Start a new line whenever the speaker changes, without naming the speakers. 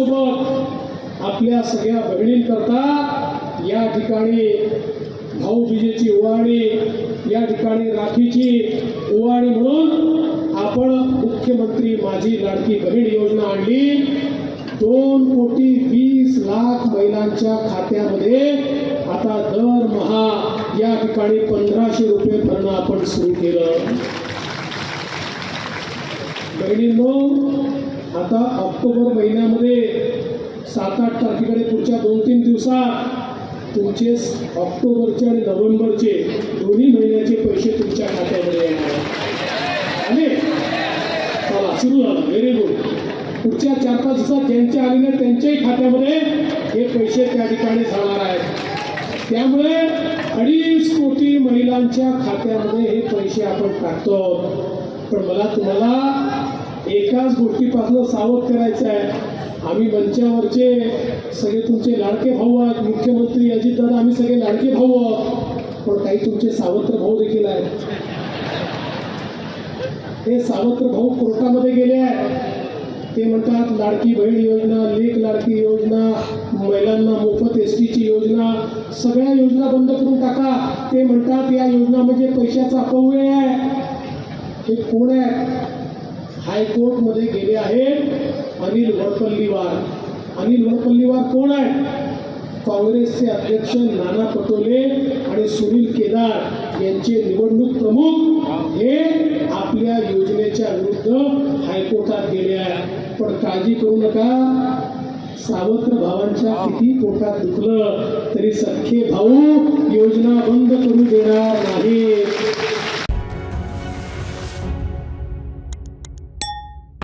सोबत आपल्या सगळ्या बहिणींकरता या ठिकाणी भाऊबीजेची ओवाळणी या ठिकाणी राखीची ओवाळणी म्हणून आपण मुख्यमंत्री माझी लाडकी बहीण योजना आणली. दोन कोटी वीस लाख महिलांच्या खात्यामध्ये आता दरमहा या ठिकाणी पंधराशे रुपये भरणं आपण सुरू केलं. बहिणींनो आता ऑक्टोबर महिन्यामध्ये सात आठ तारखेकडे पुढच्या दोन तीन दिवसात तुमचे ऑक्टोबरचे आणि नोव्हेंबरचे दोन्ही महिन्याचे पैसे तुमच्या खात्यामध्ये येणार आहेत. चला सुरू झालं. व्हेरी गुड पुढच्या चार पाच दिवसात ज्यांचे आलेले त्यांच्याही खात्यामध्ये हे पैसे त्या ठिकाणी जाणार आहेत. त्यामुळे अडीच कोटी महिलांच्या खात्यामध्ये हे पैसे आपण टाकतो. पण मला तुम्हाला एकाच गोष्टीपासून सावध करायचं आहे. आम्ही मंचावरचे सगळे तुमचे लाडके भाऊ आहेत. मुख्यमंत्री अजितदादा आम्ही सगळे लाडके भाऊ आहोत. पण काही तुमचे सावत्र भाऊ देखील आहेत. हे सावत्र भाऊ कोर्टामध्ये गेले आहेत. ते म्हणतात लाडकी बहीण योजना लेख लाडकी योजना महिलांना मोफत एस टीची योजना सगळ्या योजना बंद करून टाका. ते म्हणतात या योजना म्हणजे पैशाचा अपव्यय आहे. हे कोण आहे? हायकोर्टमध्ये गेले आहेत अनिल वरपल्लीवार. अनिल वरपल्लीवार कोण आहे काँग्रेसचे अध्यक्ष नाना पटोले आणि सुनील केदार यांचे निवडणूक प्रमुख हे आपल्या योजनेच्या विरुद्ध हायकोर्टात गेले आहे पण काळजी करू नका. सावत्र भावांच्या किती पोटात दुखलं तरी सख्खे भाऊ योजना